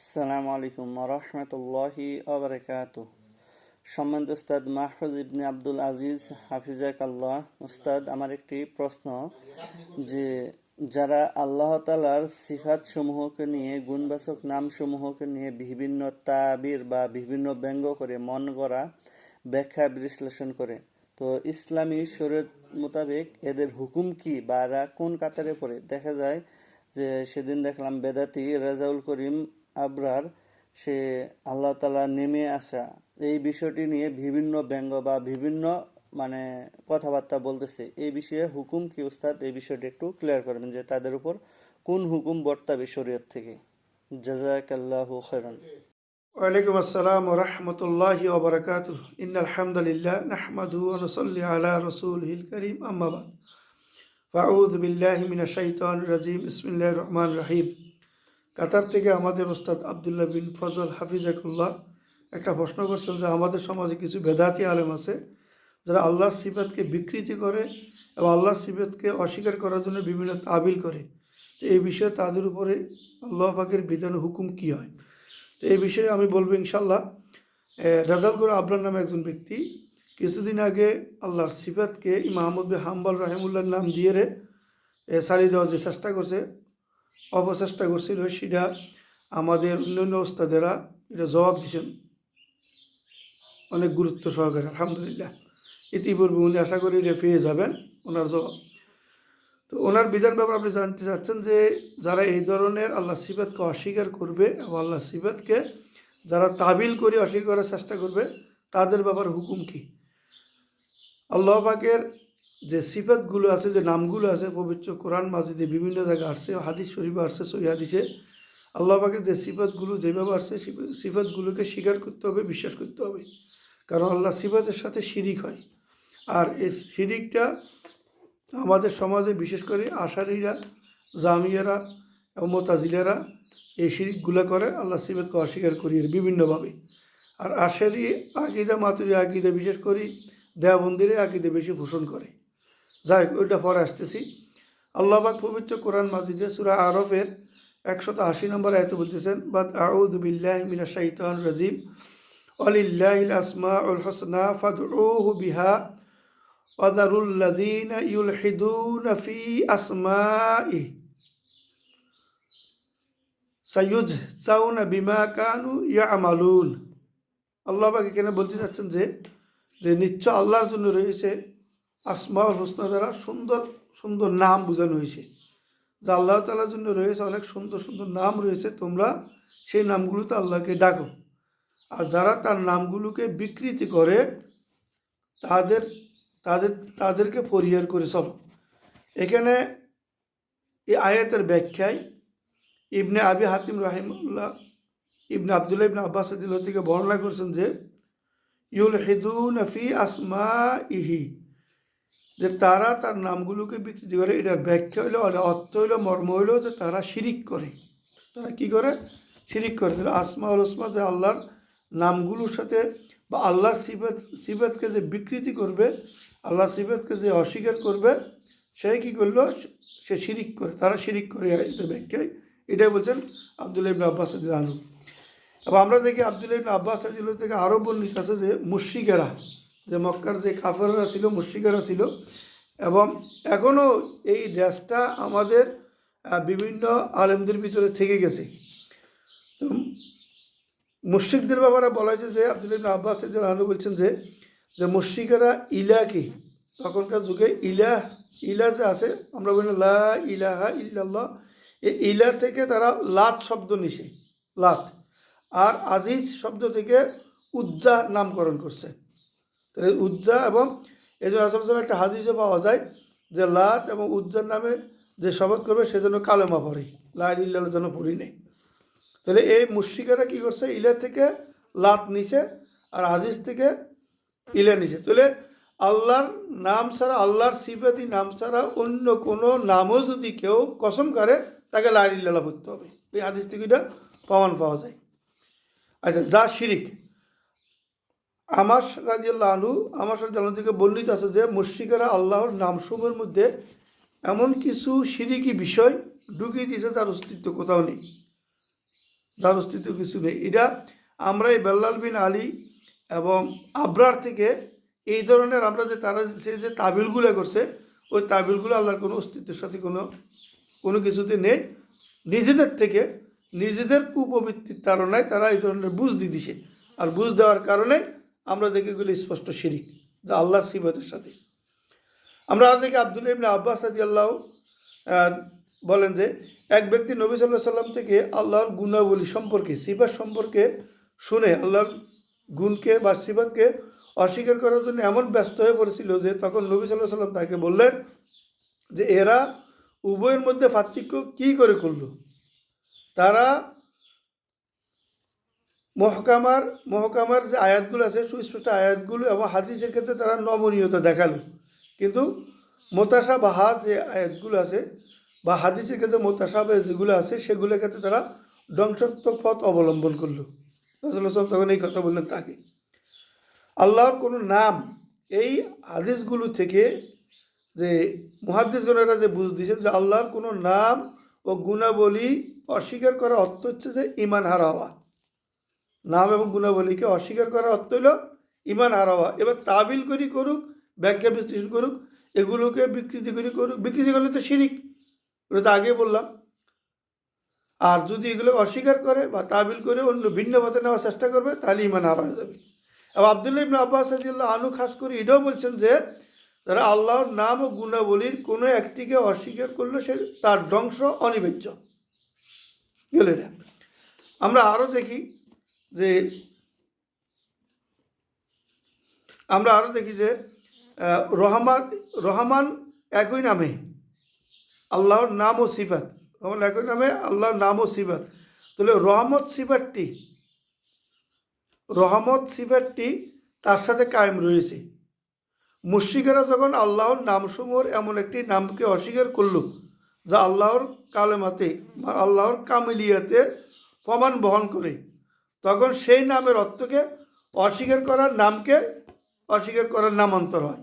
আসসালামু আলাইকুম রহমতুল্লাহি আবরকাত সম্মানিত উস্তাদ মাহফুজ ইবনে আব্দুল আজিজ হাফিজাক আল্লাহ উস্তাদ, আমার একটি প্রশ্ন, যে যারা আল্লাহ তালার সিফাত সমূহকে নিয়ে, গুণবাচক নাম সমূহকে নিয়ে বিভিন্ন তাবির বা বিভিন্ন ব্যঙ্গ করে, মন গড়া ব্যাখ্যা বিশ্লেষণ করে, তো ইসলামী শরীয়ত মোতাবেক এদের হুকুম কি বা এরা কোন কাতারে পড়ে? দেখা যায় যে সেদিন দেখলাম বেদাতি রেজাউল করিম আবরার, সে আল্লাহ তালা নেমে আসা। এই বিষয়টি নিয়ে বিভিন্ন ব্যঙ্গ বা বিভিন্ন মানে কথাবার্তা বলতেছে। এই বিষয়ে হুকুম কি উস্তাদ এই বিষয়টি একটু ক্লিয়ার করবেন যে তাদের উপর কোন হুকুম বর্তাবে শরীয়ত থেকে। জাজাকাল্লাহু খায়রান। ওয়ালাইকুম আসসালাম রহমতুল্লাহ ওবরাকাত ইন আলহামদুলিল্লাহ নাহমাদু নসল্লি আলা রসুলহিল করিম। আম্মাবাদ ফাউদ বিল্লাহ মিনা শাইতান রাজিম। ইসমিল্লাহ রহমান রাহিম। কাতার থেকে আমাদের ওস্তাদ আবদুল্লাহ বিন ফজল হাফিজাকুল্লাহ একটা প্রশ্ন করছেন যে আমাদের সমাজে কিছু বেদাতি আলেম আছে যারা আল্লাহর সিফাতকে বিকৃতি করে এবং আল্লাহর সিফাতকে অস্বীকার করার জন্য বিভিন্ন তাবিল করে। তো এই বিষয়ে তাদের উপরে আল্লাহ পাকের বিধান হুকুম কী হয়? তো এই বিষয়ে আমি বলব ইনশাল্লাহ রাজাল করে আবরার নামে একজন ব্যক্তি কিছুদিন আগে আল্লাহর সিফাতকে ইমাম হাম্বাল রাহিমুল্লাহর নাম দিয়ে রে সারিয়ে দেওয়ার যে চেষ্টা করছে অপচেষ্টা করছিল সেটা আমাদের অন্যান্য ওস্তাদেরা এটা জবাব দিয়েছেন। অনেক গুরুত্ব সহকারে, আলহামদুলিল্লাহ। ইতিপূর্বে উনি আশা করি এটা পেয়ে যাবেন ওনার জবাব। তো ওনার বিধান ব্যাপারে আপনি জানতে চাচ্ছেন যে যারা এই ধরনের আল্লাহ সিফাতকে অস্বীকার করবে এবং আল্লাহ সিফাতকে যারা তাবিল করে অস্বীকার করার চেষ্টা করবে, তাদের ব্যাপারে হুকুম কি? আল্লাহ পাকের যে সিফাতগুলো আছে, যে নামগুলো আছে, পবিত্র কোরআন মাজিদে বিভিন্ন জায়গায় আসছে, হাদিস শরীফ আসছে সই হাদিসে। আল্লাহ পাকের যে সিফাতগুলো যেভাবে আসছে, সিফ- সিফাতগুলোকে স্বীকার করতে হবে, বিশ্বাস করতে হবে। কারণ আল্লাহ সিফাতের সাথে শিরিক হয়। আর এই শিরিকটা আমাদের সমাজে, বিশেষ করে আশারিরা, জামিয়ারা, এবং মোতাজিলেরা এই শিরিকগুলো করে, আল্লাহ সিবেতকে অস্বীকার করি বিভিন্নভাবে। আর আশারি আকিদা, মাতুরি আকিদা, বিশেষ করে দেওবন্দিরে আকিদে বেশি ভূষণ করে। যাই হোক, ওইটা পরে আসতেছি। আল্লাহবাক পবিত্র কোরআন মাজিদে সুরা আরফের একশত আশি নম্বর আয়ত বলতেছেন, বাদ আউদ বিল্লাহ মিনা শাহিতান রাজিম। অলিল্লাহ আসমা উল হসনা ফাদ ওহ বিহা। অদারুল্লাদিন ইউল হিদু ফি আসমা ই সৈয়ুজ চাউন বিমা কানু ইয়া আমালুন আল্লাহবাক এখানে বলতে চাচ্ছেন যে যে নিশ্চয় আল্লাহর জন্য রয়েছে আসমাউল হোসনা দ্বারা সুন্দর সুন্দর নাম বোঝানো হয়েছে। যে আল্লাহ তালার জন্য রয়েছে, অনেক সুন্দর সুন্দর নাম রয়েছে, তোমরা সেই নামগুলোতে আল্লাহকে ডাকো। আর যারা তার নামগুলোকে বিকৃতি করে, তাদের তাদের, তাদেরকে পরিহার করে চলো। এখানে এই আয়াতের ব্যাখ্যায় ইবনে আবি হাতিম রাহিমুল্লাহ ইবনে আবদুল্লাহ ইবনে আব্বাস থেকে বর্ণনা করছেন যে ইউল হিদুন ফি আসমা ইহি যে তারা তার নামগুলোকে বিকৃতি করে এটার ব্যাখ্যা হইল অর্থ হইল, মর্ম হইল যে তারা শিরিক করে। তারা কি করে? শিরিক করে। আসমা উল ওসমা যে আল্লাহর নামগুলোর সাথে বা আল্লাহর সিবাত সিবাতকে যে বিকৃতি করবে আল্লাহ সিবাতকে যে অস্বীকার করবে, সে কি করল? সে শিরিক করে। তারা শিরিক করে, এটা ব্যাখ্যায় এটাই বলছেন আবদুল্লাহ ইবনে আব্বাস আনু এবং আমরা দেখি আবদুল্লাহ ইবনে আব্বাস থেকে আরও বর্ণিত আছে যে মুশিকেরা যে মক্কার যে কাফেররা ছিল মুশিকেরা ছিল। এবং এখনও এই ড্রেসটা আমাদের বিভিন্ন আলেমদের ভিতরে থেকে গেছে। তো মুশ্রিকদের ব্যাপারে বলা হয়েছে যে আব্দুল আব্বাস আনু বলছেন যে যে মুশ্রিকেরা ইলাকে তখনকার যুগে ইলাহ ইলা যে আছে, আমরা বলি লা ইলাহা ইল্লাল্লাহ এই ইলা থেকে তারা লাত শব্দ নিছে, লাত। আর আজিজ শব্দ থেকে উজ্জা নামকরণ করছে। তাহলে উজ্জা এবং এই জন্য আসলে একটা হাদিসও পাওয়া যায় যে লাত এবং উজ্জার নামে যে শপথ করবে সে যেন কালেমা পড়ে লা ইল্লাহ যেন পড়ি নেই। তাহলে এই মুশ্রিকেরা কী করছে? ইলা থেকে লাত নিছে আর আজিজ থেকে ইলা নিছে তাহলে আল্লাহর নাম ছাড়া, আল্লাহর সিফাতি নাম ছাড়া অন্য কোনো নামও যদি কেউ কসম করে, তাকে লাইল্লাহ করতে হবে। এই হাদিস থেকে এটা প্রমাণ পাওয়া যায়। আচ্ছা যা শিরিক। আমার রাজিয়াল্লাহ আনু আমার রাজিয়াল্লাহ থেকে বর্ণিত আছে যে মুশ্রিকেরা আল্লাহর নামসমূহের মধ্যে এমন কিছু সিরিকি বিষয় ঢুকিয়ে দিয়েছে যার অস্তিত্ব কোথাও নেই, যার অস্তিত্ব কিছু নেই। এটা আমরা এই বেল্লাল বিন আলী এবং আবরার থেকে এই ধরনের আমরা যে তারা সে যে তাবিলগুলো করছে, ওই তাবিলগুলো আল্লাহর কোনো অস্তিত্বের সাথে কোনো কোনো কিছুতে নেই। নিজেদের থেকে, নিজেদের কুপবৃত্তির তারণায় তারা এই ধরনের বুঝ দিয়ে দিছে। আর বুঝ দেওয়ার কারণে আমরা দেখি গেলে স্পষ্ট শিরিক, যা আল্লাহর সিবতের সাথে। আমরা আর দেখি আব্দুল ইবনে আব্বাস আদি আল্লাহ বলেন যে, এক ব্যক্তি নবী সাল্লাহ সাল্লাম থেকে আল্লাহর গুণাবলী সম্পর্কে, সিফাত সম্পর্কে শুনে আল্লাহর গুণকে বা সিফাতকে অস্বীকার করার জন্য এমন ব্যস্ত হয়ে পড়েছিল যে, তখন নবী সাল্লাহ সাল্লাম তাকে বললেন যে, এরা উভয়ের মধ্যে পার্থক্য কী করে করল? তারা মহকামার মহকামার যে আয়াতগুলো আছে, সুস্পষ্ট আয়াতগুলো এবং হাদিসের ক্ষেত্রে তারা নমনীয়তা দেখাল। কিন্তু মোতাসা বাহা যে আয়াতগুলো আছে বা হাদিসের ক্ষেত্রে মোতাসা বা যেগুলো আছে, সেগুলোর ক্ষেত্রে তারা ধ্বংসাত্মক পথ অবলম্বন করল। রসুল আসলাম তখন এই কথা বললেন তাকে। আল্লাহর কোনো নাম এই হাদিসগুলো থেকে যে মহাদিসগণেরা যে বুঝ দিয়েছেন যে আল্লাহর কোনো নাম ও গুণাবলী অস্বীকার করার অর্থ হচ্ছে যে ইমান হারা হওয়া। নাম এবং গুণাবলীকে অস্বীকার করার অর্থ হলো ইমান হারা হওয়া এবার তাবিল করি করুক, ব্যাখ্যা বিশ্লেষণ করুক, এগুলোকে বিকৃতি করি করুক। বিকৃতি করলে তো শিরিক, ওটা তো আগে বললাম। আর যদি এগুলো অস্বীকার করে বা তাবিল করে অন্য ভিন্ন পথে নেওয়ার চেষ্টা করবে, তাহলে ইমান হারা হয়ে যাবে। এবং আবদুল্লাহ ইবনে আব্বাস আনু খাস করে এটাও বলছেন যে, তারা আল্লাহর নাম ও গুণাবলীর কোনো একটিকে অস্বীকার করলে সে তার ধ্বংস অনিবার্য গেল এটা। আমরা আরও দেখি যে আমরা আরও দেখি যে রহমান রহমান একই নামে, আল্লাহর নাম ও সিফাত। রহমান একই নামে, আল্লাহর নাম ও সিফাত। তাহলে রহমত সিফাতটি রহমত সিফাতটি তার সাথে কায়েম রয়েছে। মুশ্রিকেরা যখন আল্লাহর নামসমূহর এমন একটি নামকে অস্বীকার করল, যা আল্লাহর কালেমাতে, আল্লাহর কামিলিয়াতে প্রমাণ বহন করে তখন সেই নামের অর্থকে অস্বীকার করার নামকে অস্বীকার করার নামান্তর হয়।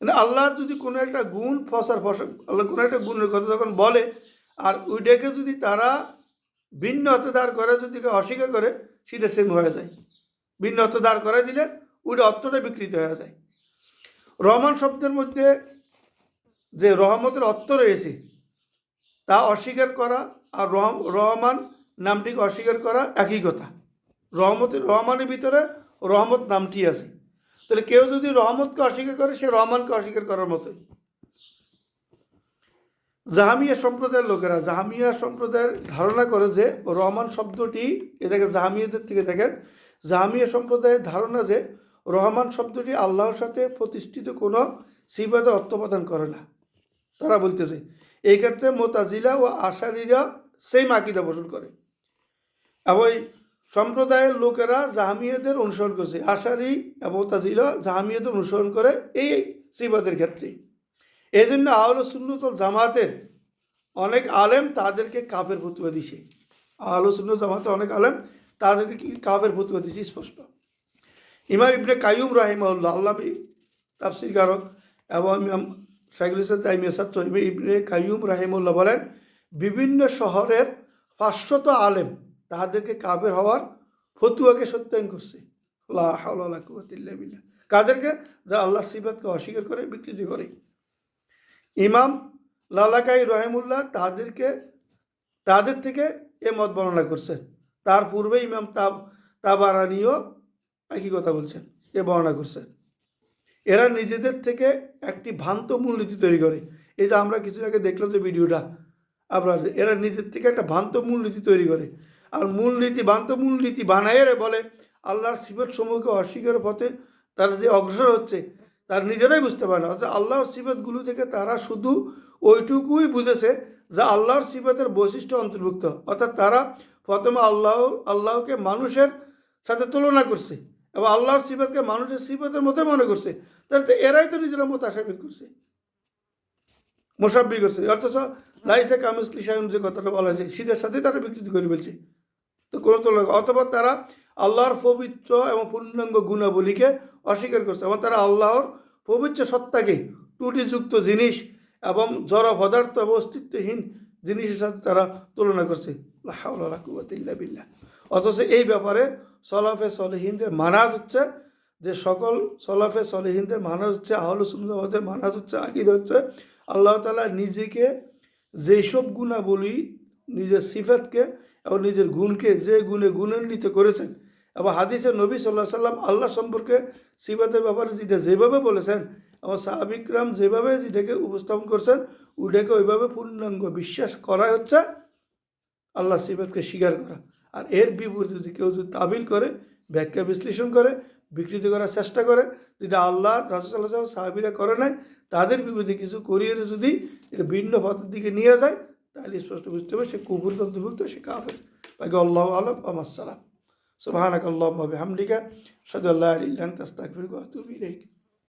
মানে আল্লাহ যদি কোনো একটা গুণ ফসার ফসল আল্লাহ কোনো একটা গুণের কথা যখন বলে, আর ওইটাকে যদি তারা ভিন্ন অর্থে দাঁড় করে, যদি কেউ অস্বীকার করে, সেটা সেম হয়ে যায়। ভিন্ন অর্থ দাঁড় করাই দিলে ওইটা অর্থটা বিকৃত হয়ে যায়। রহমান শব্দের মধ্যে যে রহমতের অর্থ রয়েছে, তা অস্বীকার করা আর রহমান নামটিকে অস্বীকার করা একই কথা। রহমতের রহমানের ভিতরে রহমত নামটি আছে। তাহলে কেউ যদি রহমতকে অস্বীকার করে, সে রহমানকে অস্বীকার করার মতোই। জাহামিয়া সম্প্রদায়ের লোকেরা, জাহামিয়া সম্প্রদায়ের ধারণা করে যে রহমান শব্দটি, এ দেখেন জাহামিয়াদের থেকে দেখেন, জাহামিয়া সম্প্রদায়ের ধারণা যে রহমান শব্দটি আল্লাহর সাথে প্রতিষ্ঠিত কোনো সিবাদে অর্থ প্রদান করে না। তারা বলতেছে, এই ক্ষেত্রে মোতাজিলা ও আশারিরা সেম আকিদা পোষণ করে। এই সম্প্রদায়ের লোকেরা জাহামিয়াদের অনুসরণ করছে। আশারি এবং তাজিলা জাহামিয়াদের অনুসরণ করে এই সিবাদের ক্ষেত্রে। এই জন্য আহল সুন্নতল জামাতের অনেক আলেম তাদেরকে কাফের ফতুয়া দিছে। আহল সুন্নত জামাতের অনেক আলেম তাদেরকে কি কাফের ফতুয়া দিছে স্পষ্ট। ইমাম ইবনে কাইয়ুম রাহিমাউল্লাহ আল্লামী তাফসির কারক এবং ইমাম শাইখুল ইসলাম তাইমিয়া ছাত্র ইবনে কাইয়ুম রাহিমুল্লাহ বলেন, বিভিন্ন শহরের পাঁচশত আলেম তাদেরকে কাবের হওয়ার ফতুয়াকে সত্যায়ন করছে। কাদেরকে? যা আল্লাহ সিবাতকে অস্বীকার করে, বিকৃতি করে। ইমাম লালাকাই রহিমুল্লাহ তাদেরকে তাদের থেকে এ মত বর্ণনা করছেন। তার পূর্বে ইমাম তাব, তাবারানিও একই কথা বলছেন, এ বর্ণনা করছেন। এরা নিজেদের থেকে একটি ভ্রান্ত মূলনীতি তৈরি করে। এই যে আমরা কিছু আগে দেখলাম যে ভিডিওটা, আপনার, এরা নিজের থেকে একটা ভ্রান্ত মূলনীতি তৈরি করে। আর মূলনীতি ভ্রান্ত মূলনীতি বানায় এরা বলে, আল্লাহর সিবত সমূহকে অস্বীকার পথে তারা যে অগ্রসর হচ্ছে, তার নিজেরাই বুঝতে পারে না। অর্থাৎ আল্লাহর সিবতগুলো থেকে তারা শুধু ওইটুকুই বুঝেছে যা আল্লাহর সিবতের বৈশিষ্ট্য অন্তর্ভুক্ত। অর্থাৎ তারা প্রথমে আল্লাহ, আল্লাহকে মানুষের সাথে তুলনা করছে এবং আল্লাহর সিবতকে মানুষের সিবতের মতো মনে করছে। তাহলে তো এরাই তো নিজেরা মত আশাবিদ করছে মোসাব্বি করছে। অর্থচ লাইসে কামিসলি সায়ন যে কথাটা বলা হয়েছে, সেটার সাথে তারা বিকৃতি করে ফেলছে। তো কোনো তুলনা অথবা তারা আল্লাহর পবিত্র এবং পূর্ণাঙ্গ গুণাবলীকে অস্বীকার করছে এবং তারা আল্লাহর পবিত্র সত্তাকে ত্রুটিযুক্ত জিনিস এবং জড় পদার্থ এবং অস্তিত্বহীন জিনিসের সাথে তারা তুলনা করছে। বিল্লাহ। অথচ এই ব্যাপারে সলাফে সলেহিনদের মানাজ হচ্ছে যে সকল সলাফে সলেহিনদের মানাজ হচ্ছে, আহল সুন্দরবাদের মানাজ হচ্ছে, আকিদ হচ্ছে আল্লাহ তালা নিজেকে যেসব গুণাবলী নিজের সিফাতকে এবং নিজের গুণকে যে গুণে গুণান্বিত করেছেন। এবং হাদিসে নবী সাল্লাহ সাল্লাম আল্লাহ সম্পর্কে সিফাতের ব্যাপারে যেটা যেভাবে বলেছেন, এবং সাহাবিকরাম যেভাবে যেটাকে উপস্থাপন করছেন ওটাকে ওইভাবে পূর্ণাঙ্গ বিশ্বাস করা হচ্ছে আল্লাহ সিফাতকে স্বীকার করা। আর এর বিপরীতে যদি কেউ যদি তাবিল করে, ব্যাখ্যা বিশ্লেষণ করে, বিকৃত করার চেষ্টা করে, যেটা আল্লাহ রাসুল্লাহ সাহাবিরা করে নাই, তাদের বিপরীতে কিছু করিয়ে যদি এটা ভিন্ন পথের দিকে নিয়ে যায় তাহলে স্পষ্ট বুঝতে হবে, সে কুকুর তন্ত্রভুক্ত সে কাফের। বাকি আল্লাহ আলম আমাসালাম সুবাহানাক আল্লাহ হামলিকা সাদু আল্লাহ আলিল্লাহ তাস্তাকফির আতুবি ইলাইক।